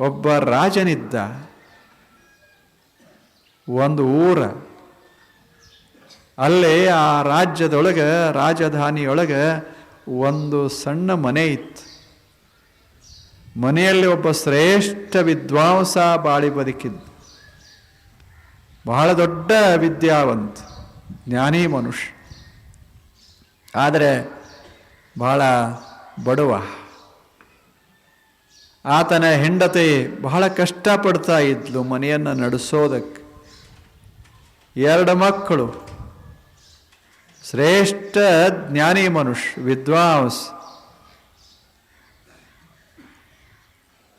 ಒಬ್ಬ ರಾಜನಿದ್ದ. ಒಂದು ಊರ. ಅಲ್ಲಿ ಆ ರಾಜ್ಯದೊಳಗೆ, ರಾಜಧಾನಿಯೊಳಗೆ ಒಂದು ಸಣ್ಣ ಮನೆ ಇತ್ತು. ಮನೆಯಲ್ಲಿ ಒಬ್ಬ ಶ್ರೇಷ್ಠ ವಿದ್ವಾಂಸ ಬಾಳಿ ಬದುಕಿದ್ದ. ಬಹಳ ದೊಡ್ಡ ವಿದ್ಯಾವಂತ, ಜ್ಞಾನಿ ಮನುಷ್ಯ. ಆದರೆ ಬಹಳ ಬಡವ. ಆತನ ಹೆಂಡತಿ ಬಹಳ ಕಷ್ಟಪಡ್ತಾ ಇದ್ಲು ಮನೆಯನ್ನು ನಡೆಸೋದಕ್ಕೆ. ಎರಡು ಮಕ್ಕಳು. ಶ್ರೇಷ್ಠ ಜ್ಞಾನಿ ಮನುಷ್ಯ, ವಿದ್ವಾಂಸ್.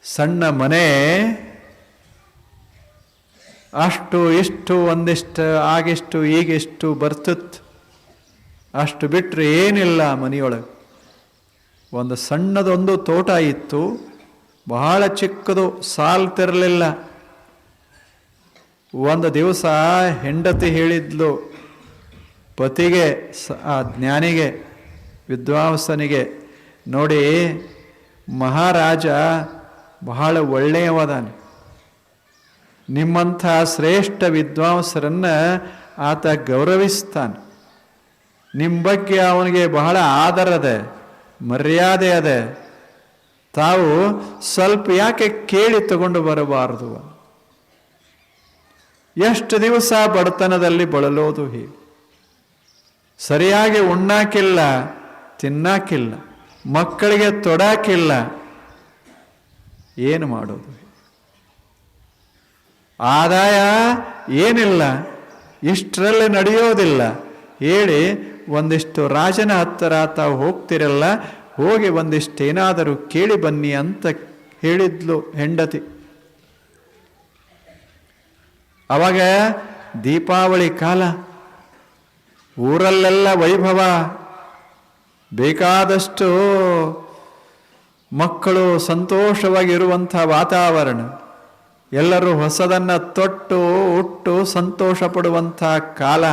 ಸಣ್ಣ ಮನೆ. ಅಷ್ಟು ಇಷ್ಟು, ಒಂದಿಷ್ಟು, ಆಗಿಷ್ಟು, ಈಗಿಷ್ಟು ಬರ್ತಿತ್ತು. ಅಷ್ಟು ಬಿಟ್ಟರೆ ಏನಿಲ್ಲ ಮನೆಯೊಳಗೆ. ಒಂದು ಸಣ್ಣದೊಂದು ತೋಟ ಇತ್ತು. ಬಹಳ ಚಿಕ್ಕದು, ಸಾಲ್ತಿರಲಿಲ್ಲ. ಒಂದು ದಿವಸ ಹೆಂಡತಿ ಹೇಳಿದ್ಲು, ಪತಿಗೆ ಆ ಜ್ಞಾನಿಗೆ, ವಿದ್ವಾಂಸನಿಗೆ, ನೋಡಿ, ಮಹಾರಾಜ ಬಹಳ ಒಳ್ಳೆಯವದಾನೆ. ನಿಮ್ಮಂಥ ಶ್ರೇಷ್ಠ ವಿದ್ವಾಂಸರನ್ನು ಆತ ಗೌರವಿಸ್ತಾನೆ. ನಿಮ್ಮ ಬಗ್ಗೆ ಅವನಿಗೆ ಬಹಳ ಆದರ ಅದೆ ಮರ್ಯಾದೆ ಅದೆ. ತಾವು ಸ್ವಲ್ಪ ಯಾಕೆ ಕೇಳಿ ತಗೊಂಡು ಬರಬಾರದು? ಎಷ್ಟು ದಿವಸ ಬಡತನದಲ್ಲಿ ಬಳಲೋದು ಹೀಗೆ? ಸರಿಯಾಗಿ ಉಣ್ಣಾಕಿಲ್ಲ, ತಿನ್ನಾಕಿಲ್ಲ, ಮಕ್ಕಳಿಗೆ ತೊಡಾಕಿಲ್ಲ, ಏನು ಮಾಡೋದು ಆದಾಯ ಏನಿಲ್ಲ, ಇಷ್ಟರಲ್ಲಿ ನಡೆಯೋದಿಲ್ಲ. ಹೇಳಿ, ಒಂದಿಷ್ಟು ರಾಜನ ಹತ್ತಿರ ತಾವು ಹೋಗ್ತಿರಲ್ಲ ಹೋಗಿ ಒಂದಿಷ್ಟೇನಾದರೂ ಕೇಳಿ ಬನ್ನಿ ಅಂತ ಹೇಳಿದ್ಲು ಹೆಂಡತಿ. ಅವಾಗ ದೀಪಾವಳಿ ಕಾಲ, ಊರಲ್ಲೆಲ್ಲ ವೈಭವ, ಬೇಕಾದಷ್ಟು ಮಕ್ಕಳು ಸಂತೋಷವಾಗಿರುವಂಥ ವಾತಾವರಣ, ಎಲ್ಲರೂ ಹೊಸದನ್ನು ತೊಟ್ಟು, ಉಟ್ಟು ಸಂತೋಷ ಕಾಲ.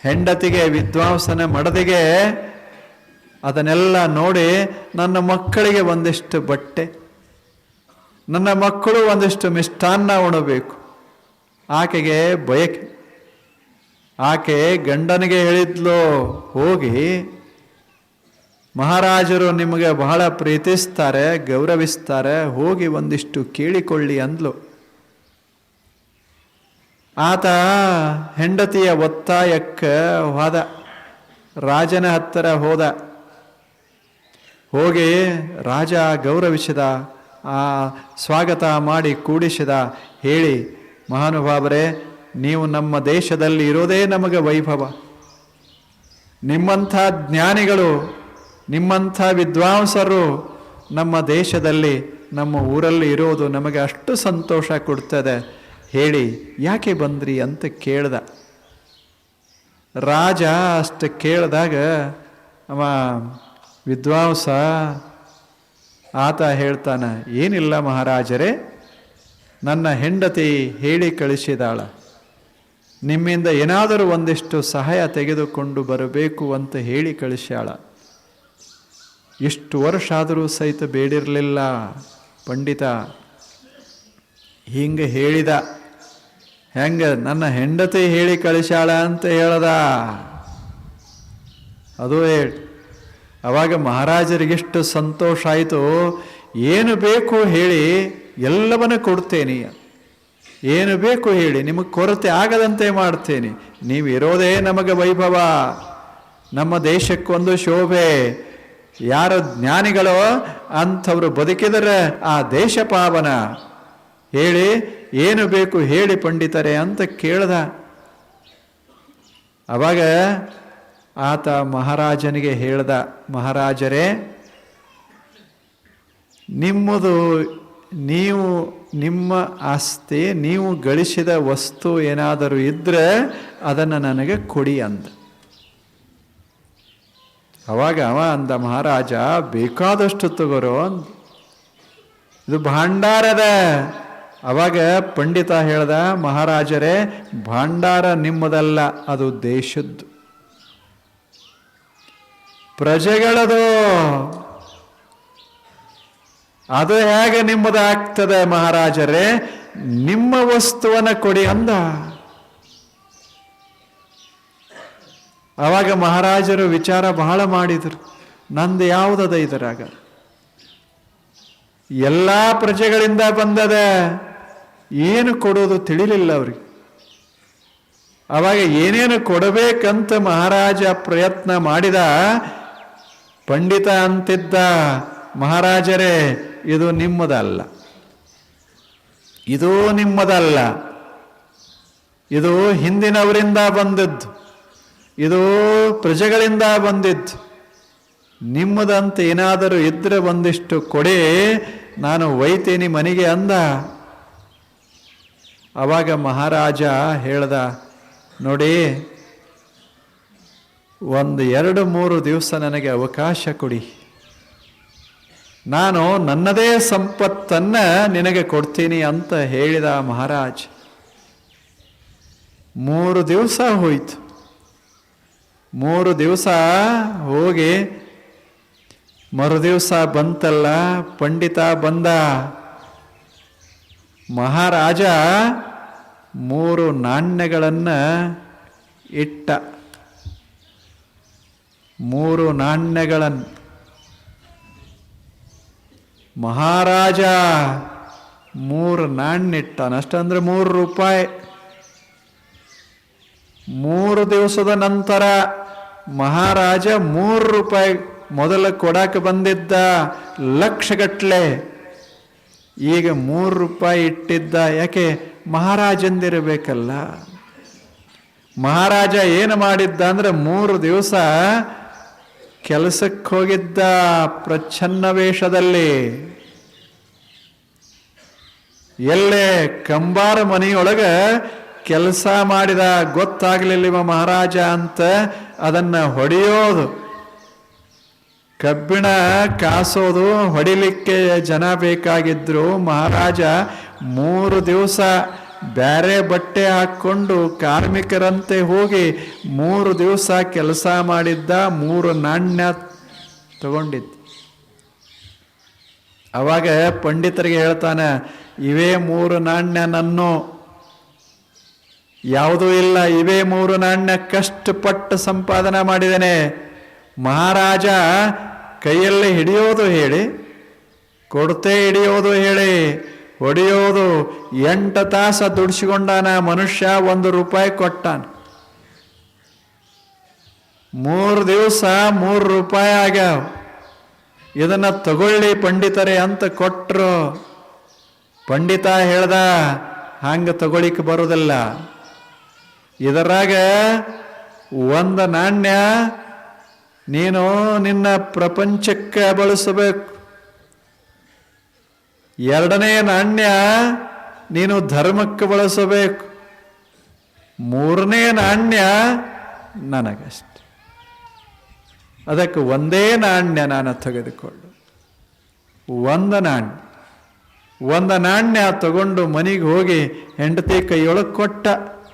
ಹೆಂಡತಿಗೆ ವಿದ್ವಾಂಸನ ಮಡದಿಗೆ ಅದನ್ನೆಲ್ಲ ನೋಡಿ ನನ್ನ ಮಕ್ಕಳಿಗೆ ಒಂದಿಷ್ಟು ಬಟ್ಟೆ, ನನ್ನ ಮಕ್ಕಳು ಒಂದಿಷ್ಟು ಮಿಷ್ಟಾನ್ನ ಉಣಬೇಕು. ಆಕೆಗೆ ಬಯಕೆ. ಆಕೆ ಗಂಡನಿಗೆ ಹೇಳಿದ್ಲು, ಹೋಗಿ, ಮಹಾರಾಜರು ನಿಮಗೆ ಬಹಳ ಪ್ರೀತಿಸ್ತಾರೆ, ಗೌರವಿಸ್ತಾರೆ, ಹೋಗಿ ಒಂದಿಷ್ಟು ಕೇಳಿಕೊಳ್ಳಿ ಅಂದ್ಲು. ಆತ ಹೆಂಡತಿಯ ಒತ್ತಾಯಕ್ಕೆ ಹೋದ, ರಾಜನ ಹತ್ತಿರ ಹೋದ. ಹೋಗಿ ರಾಜ ಗೌರವಿಸಿದ, ಆ ಸ್ವಾಗತ ಮಾಡಿ ಕೂಡಿಸಿದ ಹೇಳಿ, ಮಹಾನುಭಾವರೇ, ನೀವು ನಮ್ಮ ದೇಶದಲ್ಲಿ ಇರೋದೇ ನಮಗೆ ವೈಭವ. ನಿಮ್ಮಂಥ ಜ್ಞಾನಿಗಳು, ನಿಮ್ಮಂಥ ವಿದ್ವಾಂಸರು ನಮ್ಮ ದೇಶದಲ್ಲಿ, ನಮ್ಮ ಊರಲ್ಲಿ ಇರೋದು ನಮಗೆ ಅಷ್ಟು ಸಂತೋಷ ಕೊಡ್ತದೆ. ಹೇಳಿ, ಯಾಕೆ ಬಂದ್ರಿ ಅಂತ ಕೇಳ್ದ. ರಾಜ ಅಷ್ಟು ಕೇಳಿದಾಗ ಅವ ವಿದ್ವಾಂಸ ಆತ ಹೇಳ್ತಾನೆ, ಏನಿಲ್ಲ ಮಹಾರಾಜರೇ, ನನ್ನ ಹೆಂಡತಿ ಹೇಳಿ ಕಳಿಸಿದಾಳ. ನಿಮ್ಮಿಂದ ಏನಾದರೂ ಒಂದಿಷ್ಟು ಸಹಾಯ ತೆಗೆದುಕೊಂಡು ಬರಬೇಕು ಅಂತ ಹೇಳಿ ಕಳಿಸ್ಯಾಳ. ಎಷ್ಟು ವರ್ಷ ಆದರೂ ಸಹಿತ ಬೇಡಿರಲಿಲ್ಲ ಪಂಡಿತ. ಹಿಂಗೆ ಹೇಳಿದ, ಹೆಂಗೆ ನನ್ನ ಹೆಂಡತಿ ಹೇಳಿ ಕಳಿಸ್ಯಾಳ ಅಂತ ಹೇಳ್ದ. ಅದು ಹೇಳಿ ಅವಾಗ ಮಹಾರಾಜರಿಗೆಷ್ಟು ಸಂತೋಷ ಆಯಿತು, ಏನು ಬೇಕು ಹೇಳಿ ಎಲ್ಲವನ್ನ ಕೊಡ್ತೇನೆ. ಏನು ಬೇಕು ಹೇಳಿ, ನಿಮಗೆ ಕೊರತೆ ಆಗದಂತೆ ಮಾಡ್ತೇನೆ. ನೀವು ಇರೋದೇ ನಮಗೆ ವೈಭವ. ನಮ್ಮ ದೇಶಕ್ಕೊಂದು ಶೋಭೆ. ಯಾರು ಜ್ಞಾನಿಗಳೋ ಅಂಥವ್ರು ಬದುಕಿದರೆ ಆ ದೇಶ ಪಾವನ. ಹೇಳಿ, ಏನು ಬೇಕು ಹೇಳಿ ಪಂಡಿತರೆ ಅಂತ ಕೇಳ್ದ. ಅವಾಗ ಆತ ಮಹಾರಾಜನಿಗೆ ಹೇಳ್ದ, ಮಹಾರಾಜರೇ, ನಿಮ್ಮದು ನೀವು ನಿಮ್ಮ ಆಸ್ತಿ, ನೀವು ಗಳಿಸಿದ ವಸ್ತು ಏನಾದರೂ ಇದ್ದರೆ ಅದನ್ನು ನನಗೆ ಕೊಡಿ ಅಂದ. ಅವಾಗ ಅವ ಅಂದ, ಮಹಾರಾಜ, ಬೇಕಾದಷ್ಟು ತಗೋರು ಅಂದ. ಇದು ಭಾಂಡಾರದ ಅವಾಗ ಪಂಡಿತ ಹೇಳ್ದ, ಮಹಾರಾಜರೇ, ಭಾಂಡಾರ ನಿಮ್ಮದಲ್ಲ, ಅದು ದೇಶದ್ದು. ಪ್ರಜೆಗಳದು. ಅದು ಹೇಗೆ ನಿಮ್ಮದಾಗ್ತದೆ ಮಹಾರಾಜರೇ? ನಿಮ್ಮ ವಸ್ತುವನ್ನ ಕೊಡಿ ಅಂದ. ಅವಾಗ ಮಹಾರಾಜರು ವಿಚಾರ ಬಹಳ ಮಾಡಿದರು. ನಂದು ಯಾವುದದ ಇದರಾಗ ಎಲ್ಲ ಪ್ರಜೆಗಳಿಂದ ಬಂದದೆ. ಏನು ಕೊಡೋದು ತಿಳಿಲಿಲ್ಲ ಅವ್ರಿಗೆ. ಅವಾಗ ಏನೇನು ಕೊಡಬೇಕಂತ ಮಹಾರಾಜ ಪ್ರಯತ್ನ ಮಾಡಿದ ಪಂಡಿತ ಅಂತಿದ್ದ ಮಹಾರಾಜರೇ, ಇದು ನಿಮ್ಮದಲ್ಲ. ಇದು ನಿಮ್ಮದಲ್ಲ. ಇದು ಹಿಂದಿನವರಿಂದ ಬಂದದ್ದು. ಇದು ಪ್ರಜೆಗಳಿಂದ ಬಂದಿದ್ದು. ನಿಮ್ಮದಂತ ಏನಾದರೂ ಇದ್ರೆ ಒಂದಿಷ್ಟು ಕೊಡಿ, ನಾನು ಒಯ್ತೀನಿ ಮನೆಗೆ ಅಂದ. ಅವಾಗ ಮಹಾರಾಜ ಹೇಳ್ದ, ನೋಡಿ ಒಂದು ಎರಡು ಮೂರು ದಿವಸ ನನಗೆ ಅವಕಾಶ ಕೊಡಿ. ನಾನು ನನ್ನದೇ ಸಂಪತ್ತನ್ನ ನಿನಗೆ ಕೊಡ್ತೀನಿ ಅಂತ ಹೇಳಿದ ಮಹಾರಾಜ್. ಮೂರು ದಿವಸ ಹೋಯಿತು. ಮೂರು ದಿವಸ ಹೋಗಿ ಮರುದಿವಸ ಬಂತಲ್ಲ, ಪಂಡಿತ ಬಂದ. ಮಹಾರಾಜ ಮೂರು ನಾಣ್ಯಗಳನ್ನು ಇಟ್ಟ. ಮೂರು ನಾಣ್ಯಗಳನ್ನು ಮಹಾರಾಜ, ಮೂರು ನಾಣ್ಯ ಇಟ್ಟಾನ. ಅಷ್ಟಂದ್ರೆ ಮೂರು ರೂಪಾಯಿ. ಮೂರು ದಿವಸದ ನಂತರ ಮಹಾರಾಜ ಮೂರು ರೂಪಾಯಿ ಮೊದಲ ಕೊಡಕ್ಕೆ ಬಂದಿದ್ದ ಲಕ್ಷಗಟ್ಟಲೆ ಈಗ ಮೂರು ರೂಪಾಯಿ ಇಟ್ಟಿದ್ದ ಯಾಕೆ? ಮಹಾರಾಜಂದಿರಬೇಕಲ್ಲ. ಮಹಾರಾಜ ಏನು ಮಾಡಿದ್ದ ಅಂದರೆ ಮೂರು ದಿವಸ ಕೆಲಸಕ್ಕೆ ಹೋಗಿದ್ದ ಪ್ರಚ್ಛನ್ನ ವೇಷದಲ್ಲಿ ಎಲ್ಲೇ ಕಂಬಾರ ಮನೆಯೊಳಗ ಕೆಲಸ ಮಾಡಿದ ಗೊತ್ತಾಗ್ಲಿಲ್ಲ ಮಹಾರಾಜ ಅಂತ ಅದನ್ನ ಹೊಡೆಯೋದು. ಕಬ್ಬಿಣ ಕಾಸೋದು, ಹೊಡಿಲಿಕ್ಕೆ ಜನ ಬೇಕಾಗಿದ್ರು. ಮಹಾರಾಜ ಮೂರು ದಿವಸ ಬ್ಯಾರೆ ಬಟ್ಟೆ ಹಾಕ್ಕೊಂಡು ಕಾರ್ಮಿಕರಂತೆ ಹೋಗಿ ಮೂರು ದಿವಸ ಕೆಲಸ ಮಾಡಿದ್ದ ಮೂರು ನಾಣ್ಯ ತಗೊಂಡಿತ್ತು ಅವಾಗ ಪಂಡಿತರಿಗೆ ಹೇಳ್ತಾನೆ, ಇವೇ ಮೂರು ನಾಣ್ಯ ನನ್ನ ಯಾವುದೂ ಇಲ್ಲ, ಇವೇ ಮೂರು ನಾಣ್ಯ ಕಷ್ಟಪಟ್ಟು ಸಂಪಾದನೆ ಮಾಡಿದ್ದೇನೆ. ಮಹಾರಾಜ, ಕೈಯಲ್ಲಿ ಹಿಡಿಯೋದು ಹೇಳಿ, ಕೊಡ್ತೇ ಹಿಡಿಯೋದು ಹೇಳಿ. ಹೊಡೆಯೋದು ಎಂಟು ತಾಸ ದುಡಿಸಿಕೊಂಡಾನ ಮನುಷ್ಯ ಒಂದು ರೂಪಾಯಿ ಕೊಟ್ಟಾನ. ಮೂರು ದಿವಸ ಮೂರು ರೂಪಾಯಿ ಆಗ್ಯಾವ. ಇದನ್ನ ತಗೊಳ್ಳಿ ಪಂಡಿತರೇ ಅಂತ ಕೊಟ್ಟರು ಪಂಡಿತ ಹೇಳ್ದ, ಹಂಗ ತಗೊಳಿಕ್ ಬರೋದಿಲ್ಲ. ಇದರಾಗ ಒಂದು ನಾಣ್ಯ, ನೀನು ನಿನ್ನ ಪ್ರಪಂಚಕ್ಕೆ ಬಳಸಬೇಕು. ಎರಡನೇ ನಾಣ್ಯ, ನೀನು ಧರ್ಮಕ್ಕೆ ಬಳಸಬೇಕು. ಮೂರನೇ ನಾಣ್ಯ, ನನಗಷ್ಟೆ. ಅದಕ್ಕೆ ಒಂದೇ ನಾಣ್ಯ ನಾನು ತೆಗೆದುಕೊಳ್ಳು. ಒಂದು ನಾಣ್ಯ. ಒಂದು ನಾಣ್ಯ ತಗೊಂಡು ಮನೆಗೆ ಹೋಗಿ ಹೆಂಡತಿ ಕೈಯೊಳಗೆ ಕೊಟ್ಟ.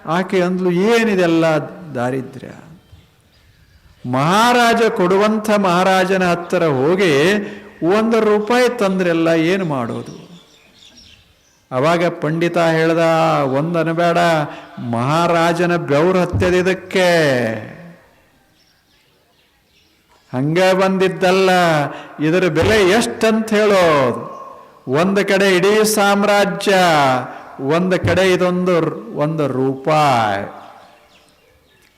ಆಕೆ ಅಂದ್ಲು ಏನಿದೆಲ್ಲ ದಾರಿದ್ರ್ಯ ಮಹಾರಾಜ ಕೊಡುವಂಥ ಮಹಾರಾಜನ ಹತ್ತಿರ ಹೋಗಿ ಒಂದು ರೂಪಾಯಿ ತಂದ್ರೆಲ್ಲ ಏನು ಮಾಡೋದು? ಅವಾಗ ಪಂಡಿತ ಹೇಳ್ದ, ಒಂದನ ಬೇಡ, ಮಹಾರಾಜನ ಬೆವರು ಹತ್ತದಿದಕ್ಕೆ ಹಂಗೆ ಬಂದಿದ್ದಲ್ಲ, ಇದರ ಬೆಲೆ ಎಷ್ಟಂತ ಹೇಳೋದು? ಒಂದು ಕಡೆ ಇಡೀ ಸಾಮ್ರಾಜ್ಯ, ಒಂದು ಕಡೆ ಇದೊಂದು ಒಂದು ರೂಪಾಯಿ.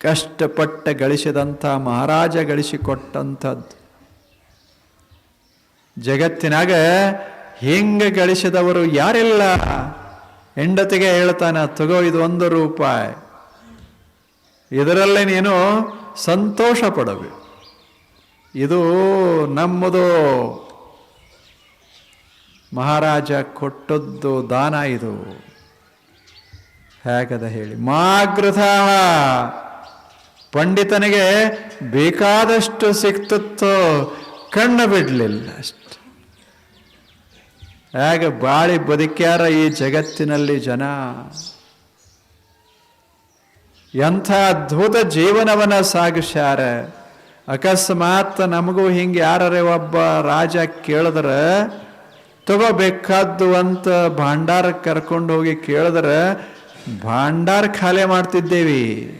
ಕಷ್ಟಪಟ್ಟ ಗಳಿಸಿದಂಥ ಮಹಾರಾಜ ಗಳಿಸಿಕೊಟ್ಟಂಥದ್ದು. ಜಗತ್ತಿನಾಗ ಹೆಂಗೆ ಗಳಿಸಿದವರು ಯಾರಿಲ್ಲ? ಹೆಂಡತಿಗೆ ಹೇಳ್ತಾನೆ, ತಗೋ, ಇದು ಒಂದು ರೂಪಾಯಿ. ಇದರಲ್ಲೇ ನೀನು ಸಂತೋಷ ಪಡಬೇಕು ಇದು ನಮ್ಮದು. ಮಹಾರಾಜ ಕೊಟ್ಟದ್ದು ದಾನ ಇದು. ಹೇಗದ ಹೇಳಿ. ಮಾಗೃತ ಪಂಡಿತನಿಗೆ ಬೇಕಾದಷ್ಟು ಸಿಕ್ತಿತ್ತು. ಕಣ್ಣು ಬಿಡಲಿಲ್ಲ ಅಷ್ಟೆ. ಹೇಗೆ ಬಾಳಿ ಬದುಕ್ಯಾರ ಈ ಜಗತ್ತಿನಲ್ಲಿ ಜನ. ಎಂಥ ಅದ್ಭುತ ಜೀವನವನ್ನು ಸಾಗಿಸ್ಯಾರ. ಅಕಸ್ಮಾತ್ ನಮಗೂ ಹಿಂಗೆ ಯಾರೇ ಒಬ್ಬ ರಾಜ ಕೇಳಿದ್ರೆ, ತಗೋಬೇಕಾದ್ದು ಅಂತ ಭಾಂಡಾರ ಕರ್ಕೊಂಡು ಹೋಗಿ ಕೇಳಿದ್ರೆ, ಭಾಂಡಾರ ಖಾಲಿ ಮಾಡ್ತಿದ್ದೇವಿ.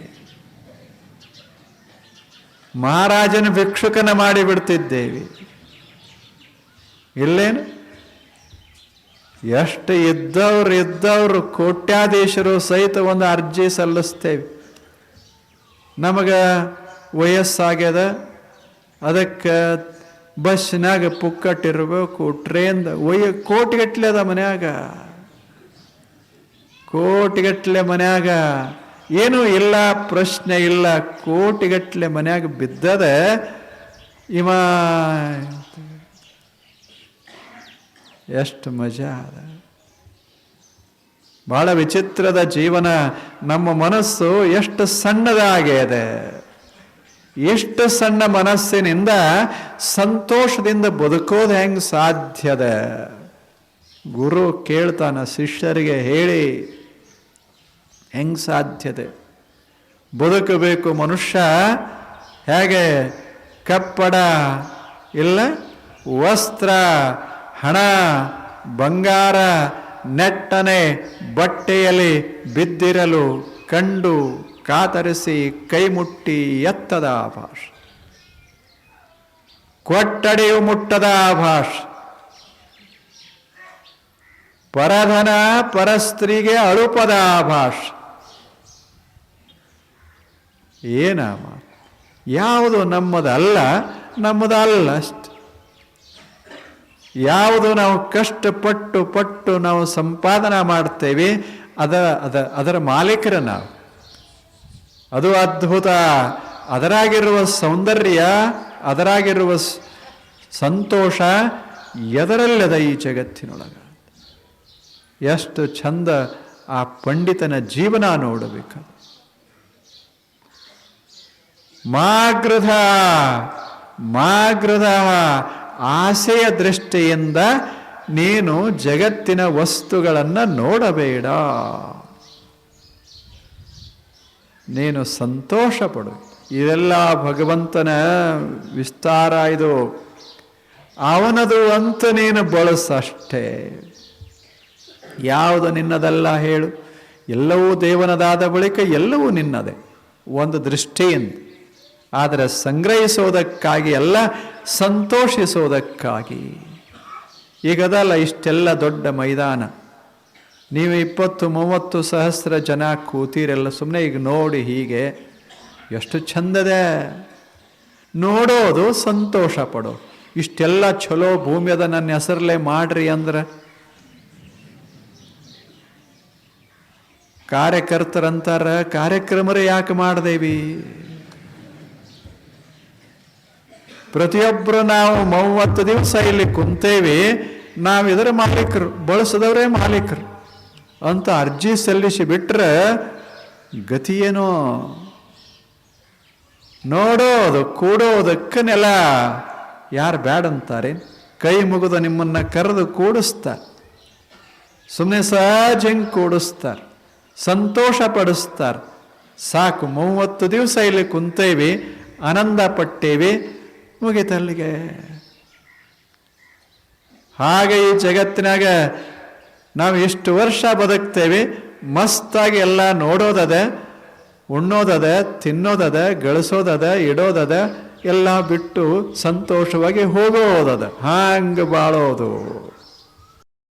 ಮಹಾರಾಜನ ಭಿಕ್ಷುಕನ ಮಾಡಿ ಬಿಡ್ತಿದ್ದೇವೆ. ಇಲ್ಲೇನು? ಎಷ್ಟು ಇದ್ದವ್ರು ಇದ್ದವ್ರು ಕೋಟ್ಯಾಧೀಶರು ಸಹಿತ ಒಂದು ಅರ್ಜಿ ಸಲ್ಲಿಸ್ತೇವೆ. ನಮಗೆ ವಯಸ್ಸಾಗ್ಯದ, ಅದಕ್ಕೆ ಬಸ್ನಾಗ ಪುಕ್ಕಟ್ಟಿರಬೇಕು, ಟ್ರೈನ್ದ ಒಯ್ಯ ಕೋಟಿಗಟ್ಲೆ ಅದ ಮನ್ಯಾಗ. ಕೋಟಿಗಟ್ಲೆ ಮನ್ಯಾಗ ಏನೂ ಇಲ್ಲ, ಪ್ರಶ್ನೆ ಇಲ್ಲ ಕೋಟಿಗಟ್ಟಲೆ ಮನೆಯಾಗ ಬಿದ್ದದ ಇವ ಎಷ್ಟು ಮಜಾ ಅದ. ಬಹಳ ವಿಚಿತ್ರದ ಜೀವನ, ನಮ್ಮ ಮನಸ್ಸು ಎಷ್ಟು ಸಣ್ಣದಾಗಿದೆ ಎಷ್ಟು ಸಣ್ಣ ಮನಸ್ಸಿನಿಂದ ಸಂತೋಷದಿಂದ ಬದುಕೋದು ಹೆಂಗೆ ಸಾಧ್ಯದ. ಗುರು ಕೇಳ್ತಾನ ಶಿಷ್ಯರಿಗೆ ಹೇಳಿ. ಹೆಂಗ್ ಸಾಧ್ಯತೆ ಬದುಕಬೇಕು ಮನುಷ್ಯ ಹೇಗೆ? ಕಪ್ಪಡ ಇಲ್ಲ, ವಸ್ತ್ರ, ಹಣ, ಬಂಗಾರ, ನೆಟ್ಟನೆ ಬಟ್ಟೆಯಲ್ಲಿ ಬಿದ್ದಿರಲು ಕಂಡು ಕಾತರಿಸಿ ಕೈ ಮುಟ್ಟಿ ಎತ್ತದ ಆಭಾಷ್. ಕೊಟ್ಟಡೆಯು ಮುಟ್ಟದ ಆಭಾಷ್. ಪರಧನ ಪರಸ್ತ್ರೀಗೆ ಅಳುಪದ ಆಭಾಷ. ಏನವ ಯಾವುದು ನಮ್ಮದಲ್ಲ ನಮ್ಮದಲ್ಲ ಅಷ್ಟೆ ಯಾವುದು ನಾವು ಕಷ್ಟಪಟ್ಟು ಪಟ್ಟು ನಾವು ಸಂಪಾದನೆ ಮಾಡ್ತೇವೆ, ಅದ ಅದ, ಅದರ ಮಾಲೀಕರ ನಾವು. ಅದು ಅದ್ಭುತ. ಅದರಾಗಿರುವ ಸೌಂದರ್ಯ, ಅದರಾಗಿರುವ ಸಂತೋಷ ಎದರಲ್ಲದ ಈ ಜಗತ್ತಿನೊಳಗ? ಎಷ್ಟು ಚಂದ ಆ ಪಂಡಿತನ ಜೀವನ ನೋಡಬೇಕು. ಮಾಗೃಧ ಮಾಗೃಧ ಆಸೆಯ ದೃಷ್ಟಿಯಿಂದ ನೀನು ಜಗತ್ತಿನ ವಸ್ತುಗಳನ್ನು ನೋಡಬೇಡ. ನೀನು ಸಂತೋಷ ಪಡು ಇದೆಲ್ಲ ಭಗವಂತನ ವಿಸ್ತಾರ ಇದು. ಅವನದು ಅಂತ ನೀನು ಬಳಸಷ್ಟೇ. ಯಾವುದು ನಿನ್ನದಲ್ಲ ಹೇಳು. ಎಲ್ಲವೂ ದೇವನದಾದ ಬಳಿಕ ಎಲ್ಲವೂ ನಿನ್ನದೇ. ಒಂದು ದೃಷ್ಟಿಯಿಂದ. ಆದರೆ ಸಂಗ್ರಹಿಸೋದಕ್ಕಾಗಿ ಅಲ್ಲ, ಸಂತೋಷಿಸೋದಕ್ಕಾಗಿ. ಈಗದಲ್ಲ ಇಷ್ಟೆಲ್ಲ ದೊಡ್ಡ ಮೈದಾನ. ನೀವು ಇಪ್ಪತ್ತು, ಮೂವತ್ತು ಸಹಸ್ರ ಜನ ಕೂತೀರೆಲ್ಲ ಸುಮ್ಮನೆ ಈಗ ನೋಡಿ ಹೀಗೆ. ಎಷ್ಟು ಚಂದದೆ. ನೋಡೋದು ಸಂತೋಷ ಪಡೋ. ಇಷ್ಟೆಲ್ಲ ಚಲೋ ಭೂಮಿಯದ ನನ್ನ ಹೆಸರಲ್ಲೇ ಮಾಡ್ರಿ ಅಂದ್ರೆ. ಕಾರ್ಯಕರ್ತರಂತಾರ, ಕಾರ್ಯಕ್ರಮರೇ ಯಾಕೆ ಮಾಡ್ದೇವಿ? ಪ್ರತಿಯೊಬ್ಬರು ನಾವು ಮೂವತ್ತು ದಿವಸ ಇಲ್ಲಿ ಕುಂತೇವಿ, ನಾವು ಇದರ ಮಾಲೀಕರು, ಬಳಸಿದವರೇ ಮಾಲೀಕರು ಅಂತ ಅರ್ಜಿ ಸಲ್ಲಿಸಿ ಬಿಟ್ಟರೆ ಗತಿ ಏನೋ? ನೋಡೋದು, ಕೂಡೋದಕ್ಕೆ ನೆಲ. ಯಾರು ಬ್ಯಾಡಂತಾರೆ ಕೈ ಮುಗಿದು ನಿಮ್ಮನ್ನು ಕರೆದು ಕೂಡಿಸ್ತಾರೆ ಸುಮ್ಮನೆ ಸಹಜಂಗೆ ಕೂಡಿಸ್ತಾರೆ ಸಂತೋಷ ಪಡಿಸ್ತಾರೆ ಸಾಕು, ಮೂವತ್ತು ದಿವಸ ಇಲ್ಲಿ ಕುಂತೇವಿ ಆನಂದ ಪಟ್ಟೇವಿ ಮುಗಿತಲ್ಲಿಗೆ. ಹಾಗೆ ಈ ಜಗತ್ತಿನಾಗ ನಾವು ಎಷ್ಟು ವರ್ಷ ಬದುಕ್ತೇವೆ, ಮಸ್ತಾಗಿ ಎಲ್ಲ ನೋಡೋದದ, ಉಣ್ಣೋದದ, ತಿನ್ನೋದದ, ಗಳಿಸೋದದ, ಇಡೋದದ, ಎಲ್ಲ ಬಿಟ್ಟು ಸಂತೋಷವಾಗಿ ಹೋಗೋದದ. ಹಾಂಗೆ ಬಾಳೋದು.